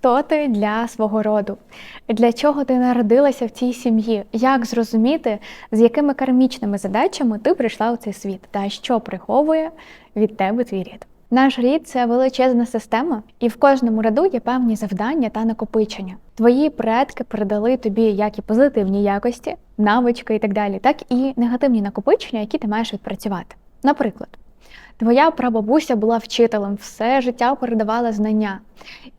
Хто ти для свого роду? Для чого ти народилася в цій сім'ї? Як зрозуміти, з якими кармічними задачами ти прийшла у цей світ, та що приховує від тебе твій рід? Наш рід це величезна система, і в кожному роду є певні завдання та накопичення. Твої предки передали тобі як і позитивні якості, навички і так далі, так і негативні накопичення, які ти маєш відпрацювати. Наприклад, твоя прабабуся була вчителем, все життя передавала знання,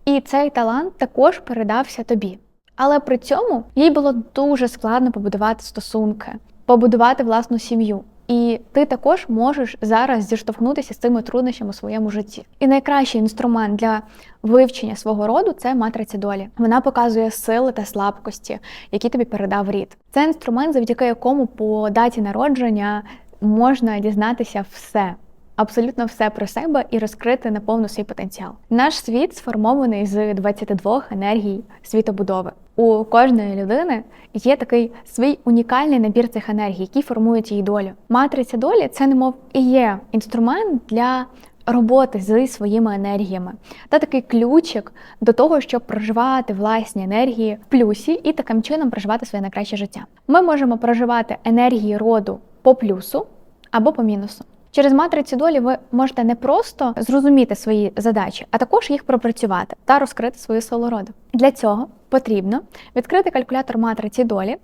і цей талант також передався тобі. Але при цьому їй було дуже складно побудувати стосунки, побудувати власну сім'ю. І ти також можеш зараз зіштовхнутися з цими труднощами у своєму житті. І найкращий інструмент для вивчення свого роду це матриця долі. Вона показує сили та слабкості, які тобі передав рід. Це інструмент, завдяки якому по даті народження можна дізнатися все. Абсолютно все про себе і розкрити наповну свій потенціал. Наш світ сформований з 22 енергій світобудови. У кожної людини є такий свій унікальний набір цих енергій, які формують її долю. Матриця долі це немов і є інструмент для роботи зі своїми енергіями та такий ключик до того, щоб проживати власні енергії в плюсі і таким чином проживати своє найкраще життя. Ми можемо проживати енергії роду по плюсу або по мінусу. Через матрицю долі ви можете не просто зрозуміти свої задачі, а також їх пропрацювати та розкрити свою силу роду. Для цього потрібно відкрити калькулятор матриці долі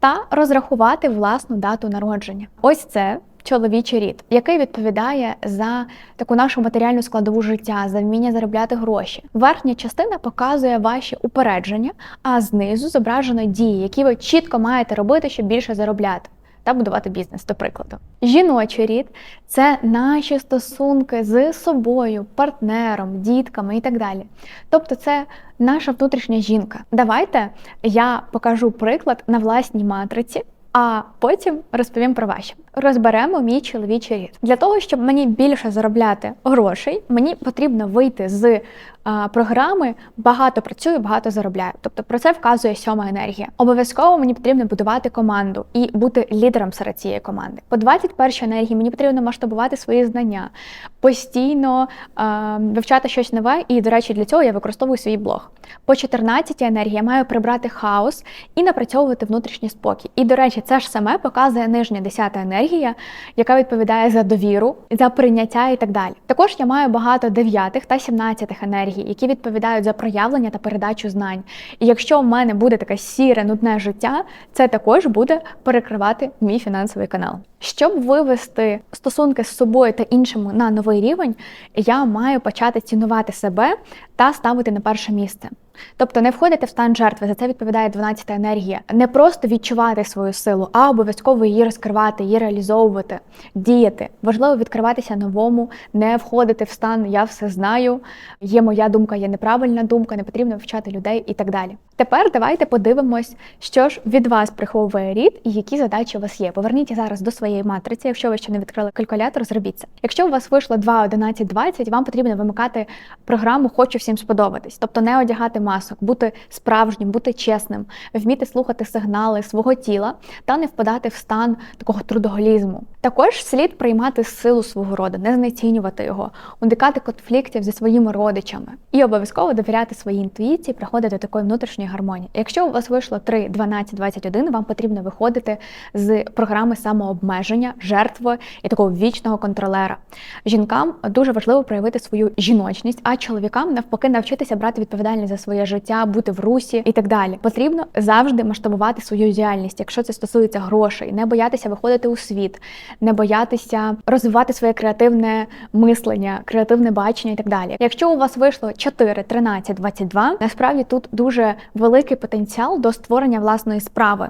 та розрахувати власну дату народження. Ось це. Чоловічий рід, який відповідає за таку нашу матеріальну складову життя, за вміння заробляти гроші. Верхня частина показує ваші упередження, а знизу зображено дії, які ви чітко маєте робити, щоб більше заробляти та будувати бізнес, до прикладу. Жіночий рід це наші стосунки з собою, партнером, дітками і так далі. Тобто, це наша внутрішня жінка. Давайте я покажу приклад на власній матриці. А потім розповім про ваші. Розберемо мій чоловічий рід. Для того, щоб мені більше заробляти грошей, мені потрібно вийти з програми багато працюю, багато заробляю. Тобто про це вказує сьома енергія. Обов'язково мені потрібно будувати команду і бути лідером серед цієї команди. По 21 енергії мені потрібно масштабувати свої знання, постійно а, вивчати щось нове. І, до речі, для цього я використовую свій блог. По 14 енергії я маю прибрати хаос і напрацьовувати внутрішній спокій. І, до речі, це ж саме показує нижня 10 енергія, яка відповідає за довіру, за прийняття і так далі. Також я маю багато дев'ятих та 17 енергій, які відповідають за проявлення та передачу знань. І якщо в мене буде таке сіре, нудне життя, це також буде перекривати мій фінансовий канал. Щоб вивести стосунки з собою та іншими на новий рівень, я маю почати цінувати себе та ставити на перше місце. Тобто не входити в стан жертви, за це відповідає 12-та енергія. Не просто відчувати свою силу, а обов'язково її розкривати, її реалізовувати, діяти. Важливо відкриватися новому, не входити в стан Я все знаю, є моя думка, є неправильна думка, не потрібно вивчати людей і так далі. Тепер давайте подивимось, що ж від вас приховує рід і які задачі у вас є. Поверніть зараз до своєї матриці. Якщо ви ще не відкрили калькулятор, зробіть це. Якщо у вас вийшло 2, 11, 20, вам потрібно вимикати програму Хочу всім сподобатись, тобто не одягати масок, бути справжнім, бути чесним, вміти слухати сигнали свого тіла та не впадати в стан такого трудоголізму. Також слід приймати силу свого роду, не знецінювати його, уникати конфліктів зі своїми родичами і обов'язково довіряти своїй інтуїції, приходити до такої внутрішньої гармонії. Якщо у вас вийшло 3, 12, 21, вам потрібно виходити з програми самообмеження, жертви і такого вічного контролера. Жінкам дуже важливо проявити свою жіночність, а чоловікам навпаки навчитися брати відповідальність за своє життя, бути в русі і так далі. Потрібно завжди масштабувати свою діяльність, якщо це стосується грошей, не боятися виходити у світ, не боятися розвивати своє креативне мислення, креативне бачення і так далі. Якщо у вас вийшло 4, 13, 22, насправді тут дуже великий потенціал до створення власної справи,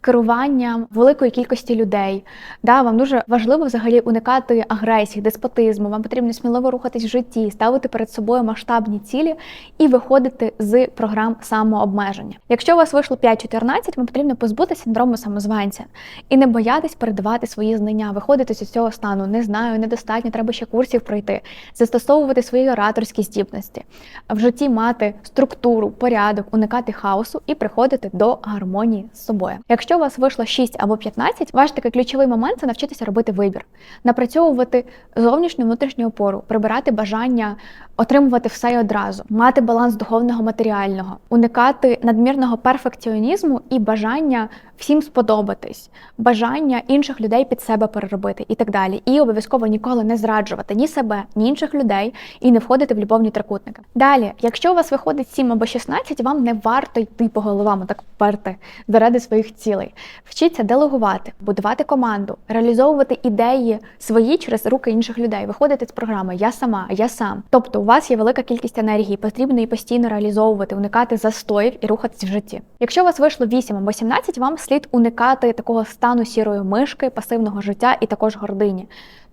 керування великої кількості людей. Да, Вам дуже важливо взагалі уникати агресії, деспотизму. Вам потрібно сміливо рухатись в житті, ставити перед собою масштабні цілі і виходити з програм самообмеження. Якщо у вас вийшло 5-14, вам потрібно позбутися синдрому самозванця і не боятись передавати свої знання, виходити з цього стану. Не знаю, недостатньо, треба ще курсів пройти, застосовувати свої ораторські здібності, в житті мати структуру, порядок, уникати хаосу і приходити до гармонії з собою. Якщо у вас вийшло 6 або 15, ваш такий ключовий момент це навчитися робити вибір, напрацьовувати зовнішню внутрішню опору, прибирати бажання отримувати все одразу, мати баланс духовного матеріального, уникати надмірного перфекціонізму і бажання всім сподобатись, бажання інших людей під себе переробити і так далі. І обов'язково ніколи не зраджувати ні себе, ні інших людей і не входити в любовні трикутники. Далі, якщо у вас виходить 7 або 16, вам не варто йти по головам, так вперти заради своїх цілей. Вчіться делегувати, будувати команду, реалізовувати ідеї свої через руки інших людей, виходити з програми Я сама, я сам. Тобто, у вас є велика кількість енергії, потрібно її постійно реалізовувати, уникати застоїв і рухатись в житті. Якщо у вас вийшло 8 або 17, вам слід уникати такого стану сірої мишки, пасивного життя і також гордині.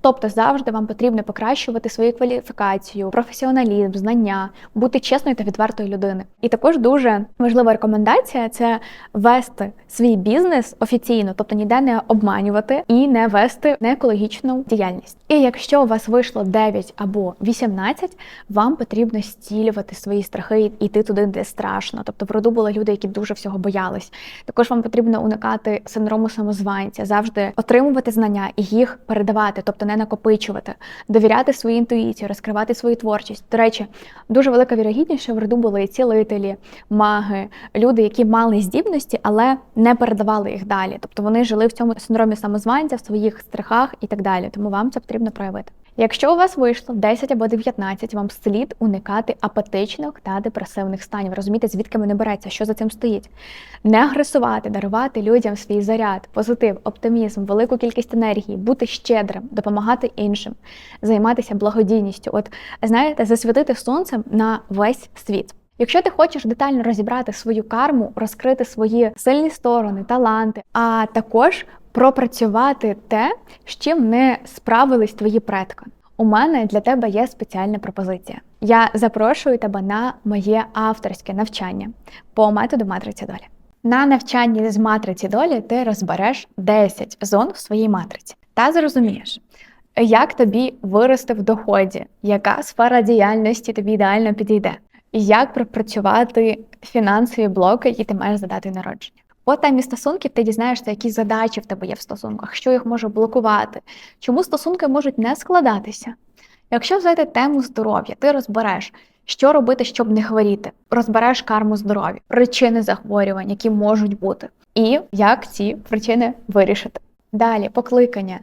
Тобто завжди вам потрібно покращувати свою кваліфікацію, професіоналізм, знання, бути чесною та відвертою людиною. І також дуже важлива рекомендація це вести свій бізнес офіційно, тобто ніде не обманювати і не вести неекологічну діяльність. І якщо у вас вийшло 9 або 18, вам потрібно стілювати свої страхи і йти туди, де страшно. Тобто в роду були люди, які дуже всього боялись. Також вам потрібно уникати синдрому самозванця, завжди отримувати знання і їх передавати, тобто не накопичувати, довіряти своїй інтуїції, розкривати свою творчість. До речі, дуже велика вірогідність, що в роду були цілителі, маги, люди, які мали здібності, але не передавали їх далі. Тобто вони жили в цьому синдромі самозванця, в своїх страхах і так далі. Тому вам це потрібно проявити. Якщо у вас вийшло 10 або 19, вам слід уникати апатичних та депресивних станів. Розумієте, звідки вони береться, що за цим стоїть. Не агресувати, дарувати людям свій заряд, позитив, оптимізм, велику кількість енергії, бути щедрим, допомагати іншим, займатися благодійністю. От знаєте, засвітити сонцем на весь світ. Якщо ти хочеш детально розібрати свою карму, розкрити свої сильні сторони, таланти, а також пропрацювати те, з чим не справились твої предки. У мене для тебе є спеціальна пропозиція. Я запрошую тебе на моє авторське навчання по методу матриці долі. На навчанні з матриці долі ти розбереш 10 зон в своїй матриці та зрозумієш, як тобі вирости в доході, яка сфера діяльності тобі ідеально підійде, і як пропрацювати фінансові блоки, які ти маєш задати народження. По темі стосунків ти дізнаєшся, які задачі в тебе є в стосунках, що їх може блокувати, чому стосунки можуть не складатися. Якщо взяти тему здоров'я, ти розбереш, що робити, щоб не хворіти, розбереш карму здоров'я, причини захворювань, які можуть бути, і як ці причини вирішити. Далі покликання,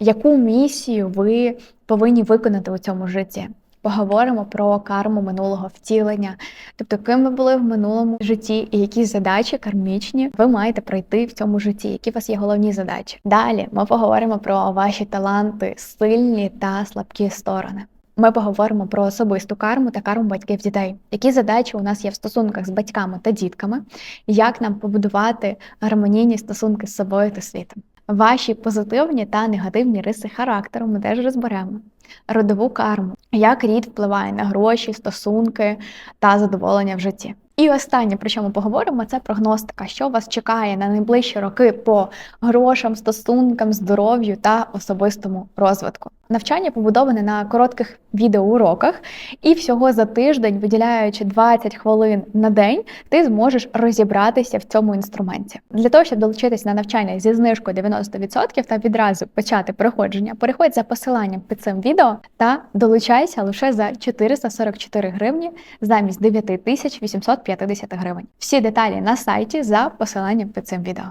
яку місію ви повинні виконати у цьому житті. Поговоримо про карму минулого втілення, тобто ким ви були в минулому житті, і які задачі кармічні ви маєте пройти в цьому житті, які у вас є головні задачі. Далі ми поговоримо про ваші таланти, сильні та слабкі сторони. Ми поговоримо про особисту карму та карму батьків дітей, які задачі у нас є в стосунках з батьками та дітками, як нам побудувати гармонійні стосунки з собою та світом. Ваші позитивні та негативні риси характеру ми теж розберемо. Родову карму, як рід впливає на гроші, стосунки та задоволення в житті. І останнє, про що ми поговоримо, це прогностика, що вас чекає на найближчі роки по грошам, стосункам, здоров'ю та особистому розвитку. Навчання побудоване на коротких відеоуроках, і всього за тиждень, виділяючи 20 хвилин на день, ти зможеш розібратися в цьому інструменті. Для того, щоб долучитись на навчання зі знижкою 90% та відразу почати проходження, переходь за посиланням під цим відео та долучайся лише за 444 гривні замість 9850 гривень. Всі деталі на сайті за посиланням під цим відео.